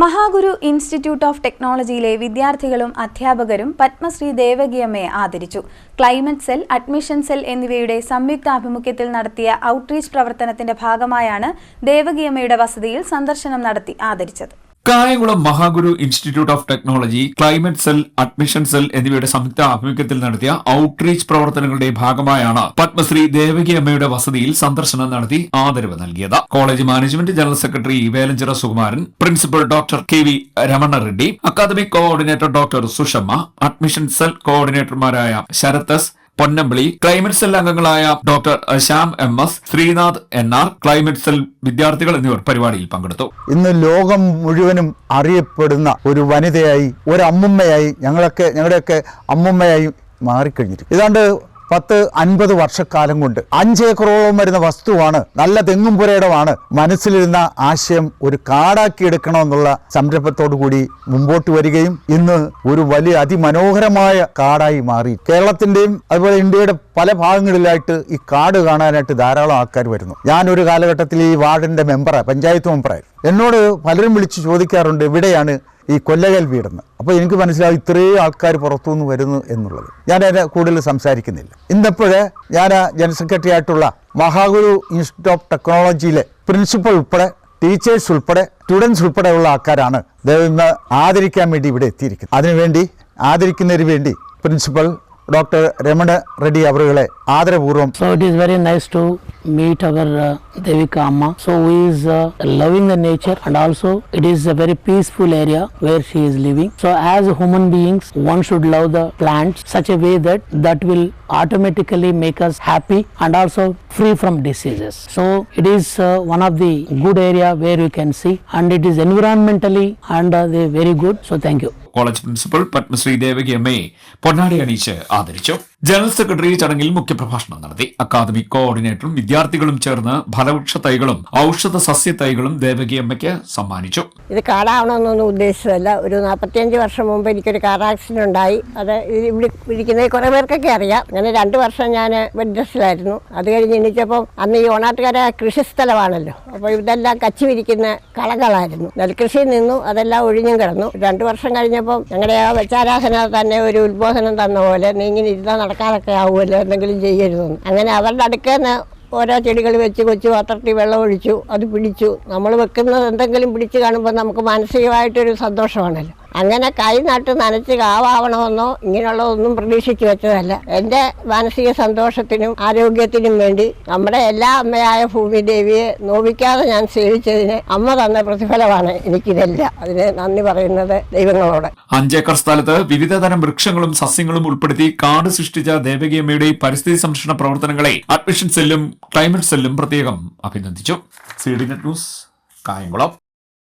Mahaguru institute of ടെക്നോളജിയിലെ വിദ്യാർത്ഥികളും അധ്യാപകരും പത്മശ്രീ ദേവകിയമ്മയെ ആദരിച്ചു. ക്ലൈമറ്റ് സെൽ അഡ്മിഷൻ സെൽ എന്നിവയുടെ സംയുക്താഭിമുഖ്യത്തിൽ നടത്തിയ ഔട്ട്റീച്ച് പ്രവർത്തനത്തിന്റെ ഭാഗമായാണ് ദേവകിയമ്മയുടെ വസതിയിൽ സന്ദർശനം നടത്തി ആദരിച്ചത്. Kayamkulam Mahaguru institute of technology climate cell admission cell എന്നിവയുടെ സംയുക്ത ആഭിമുഖ്യത്തിൽ നടത്തിയ ഔട്ട്റീച്ച് പ്രവർത്തനങ്ങളുടെ ഭാഗമായാണ് പത്മശ്രീ ദേവകി അമ്മയുടെ വസതിയിൽ സന്ദർശനം നടത്തി ആദരവ് നൽകിയത്. College management general secretary Velanchira Sukumaran principal doctor K V Ramana Reddy academic coordinator doctor Sushamma admission cell കോഓർഡിനേറ്റർമാരായ ശരത്തസ് പൊന്നമ്പിളി ക്ലൈമറ്റ് സെൽ അംഗങ്ങളായ doctor Shyam M S Sreenath N R climate cell വിദ്യാർത്ഥികൾ എന്നിവർ പരിപാടിയിൽ പങ്കെടുത്തു. ഇന്ന് ലോകം മുഴുവനും അറിയപ്പെടുന്ന ഒരു വനിതയായി ഒരു അമ്മുമ്മയായി ഞങ്ങളൊക്കെ ഞങ്ങളുടെയൊക്കെ അമ്മുമ്മയായി മാറിക്കഴിഞ്ഞിരിക്കും ഏതാണ്ട് പത്ത് അൻപത് വർഷക്കാലം കൊണ്ട് അഞ്ചേക്കറോളം വരുന്ന വസ്തുവാണ് നല്ല തെങ്ങും പുരയിടമാണ് മനസ്സിലിരുന്ന ആശയം ഒരു കാടാക്കി എടുക്കണമെന്നുള്ള സംരംഭത്തോടു കൂടി മുമ്പോട്ട് വരികയും ഇന്ന് ഒരു വലിയ അതിമനോഹരമായ കാടായി മാറി. കേരളത്തിന്റെയും അതുപോലെ ഇന്ത്യയുടെ പല ഭാഗങ്ങളിലായിട്ട് ഈ കാട് കാണാനായിട്ട് ധാരാളം ആൾക്കാർ വരുന്നു. ഞാനൊരു കാലഘട്ടത്തിൽ ഈ വാർഡിന്റെ മെമ്പറാണ് പഞ്ചായത്ത് മെമ്പറായിരുന്നു എന്നോട് പലരും വിളിച്ച് ചോദിക്കാറുണ്ട് ഇവിടെയാണ് ഈ കൊല്ലകൽ വീടെന്ന്? അപ്പോൾ എനിക്ക് മനസ്സിലാവും ഇത്രയും ആൾക്കാർ പുറത്തുനിന്ന് വരുന്നു എന്നുള്ളത്. ഞാൻ അതിനെ കൂടുതൽ സംസാരിക്കുന്നില്ല. ഇന്നപ്പോഴേ ഞാൻ ജനറൽ ആയിട്ടുള്ള മഹാഗുരു ഇൻസ്റ്റിറ്റ്യൂട്ട് ഓഫ് ടെക്നോളജിയിലെ പ്രിൻസിപ്പൽ ഉൾപ്പെടെ ടീച്ചേഴ്സ് ഉൾപ്പെടെ സ്റ്റുഡൻസ് ഉൾപ്പെടെയുള്ള ആൾക്കാരാണ് ദൈവം ആദരിക്കാൻ വേണ്ടി ഇവിടെ എത്തിയിരിക്കുന്നത്. അതിനുവേണ്ടി ആദരിക്കുന്നതിന് വേണ്ടി പ്രിൻസിപ്പൽ ഡോക്ടർ രമണ റെഡ്ഡി അവറുകളെ ആദരപൂർവം so it is very nice to meet our uh, Devika Amma. So who is uh, loving the nature and also it is a very peaceful area where she is living. So as human beings, one should love the plants such a way that that will automatically make us happy and also free from diseases. So it is uh, one of the good area where you can see and it is environmentally and uh, they very good. So thank you. College principal Padmashri Devaki അമ്മയെ പൊന്നാടി അണിയിച്ച് ആദരിച്ചു general secretary ചടങ്ങിൽ മുഖ്യപ്രഭാഷണം നടത്തി. Academy കോർഡിനേറ്ററും വിദ്യാർത്ഥികളും ചേർന്ന് ഫലവൃക്ഷ തൈകളും ഔഷധ സസ്യ തൈകളും ദേവകി അമ്മയ്ക്ക് സമ്മാനിച്ചു. ഇത് കാടാവണമെന്നൊന്നും ഉദ്ദേശിച്ചതല്ല. ഒരു നാൽപ്പത്തിയഞ്ച് വർഷം മുമ്പ് എനിക്കൊരു കാർ ആക്സിഡന്റ് ഉണ്ടായി. അത് ഇരിക്കുന്നത് കുറേ പേർക്കൊക്കെ അറിയാം. അങ്ങനെ രണ്ട് വർഷം ഞാൻ ബെഡ് റെസ്റ്റിലായിരുന്നു അത് കഴിഞ്ഞ് എണീച്ചപ്പം അന്ന് ഈ ഓണാട്ടുകര കൃഷിസ്ഥലമാണല്ലോ അപ്പോൾ ഇതെല്ലാം കച്ചി വിരിക്കുന്ന കളകളായിരുന്നു നെൽകൃഷിയിൽ നിന്നു അതെല്ലാം ഒഴിഞ്ഞും കിടന്നു. രണ്ട് വർഷം കഴിഞ്ഞപ്പോൾ ഞങ്ങളുടെ ആ വെച്ചാരാധന തന്നെ ഒരു ഉത്ബോധനം തന്ന പോലെ നീ ഇങ്ങനെ ഇരുന്നാൽ നടക്കാനൊക്കെ ആവുമല്ലോ എന്തെങ്കിലും ചെയ്യരുതെന്ന് അങ്ങനെ അവരുടെ അടുക്കേന്ന് ഓരോ ചെടികൾ വെച്ച് കൊച്ചു പാത്രത്തിൽ വെള്ളം ഒഴിച്ചു അത് പിടിച്ചു. നമ്മൾ വെക്കുന്നത് എന്തെങ്കിലും പിടിച്ച് കാണുമ്പോൾ നമുക്ക് മാനസികമായിട്ടൊരു സന്തോഷമാണല്ലോ. അങ്ങനെ കൈ നട്ട് നനച്ച് കാവാവണമെന്നോ ഇങ്ങനെയുള്ളതൊന്നും പ്രതീക്ഷിച്ചു വെച്ചതല്ല. എന്റെ മാനസിക സന്തോഷത്തിനും ആരോഗ്യത്തിനും വേണ്ടി നമ്മുടെ എല്ലാ അമ്മയായ ഭൂമി ദേവിയെ നോവിക്കാതെ ഞാൻ സേവിച്ചതിന് അമ്മ തന്ന പ്രതിഫലമാണ് എനിക്കിതെല്ലാം. അതിന് നന്ദി പറയുന്നത് ദൈവങ്ങളോട്. അഞ്ചേക്കർ സ്ഥലത്ത് വിവിധ തരം വൃക്ഷങ്ങളും സസ്യങ്ങളും ഉൾപ്പെടുത്തി കാട് സൃഷ്ടിച്ച ദേവകിയമ്മയുടെ പരിസ്ഥിതി സംരക്ഷണ പ്രവർത്തനങ്ങളെ അഡ്മിഷൻ സെല്ലും ക്ലൈമറ്റ് സെല്ലും പ്രത്യേകം അഭിനന്ദിച്ചു. C D net news Kayamkulam.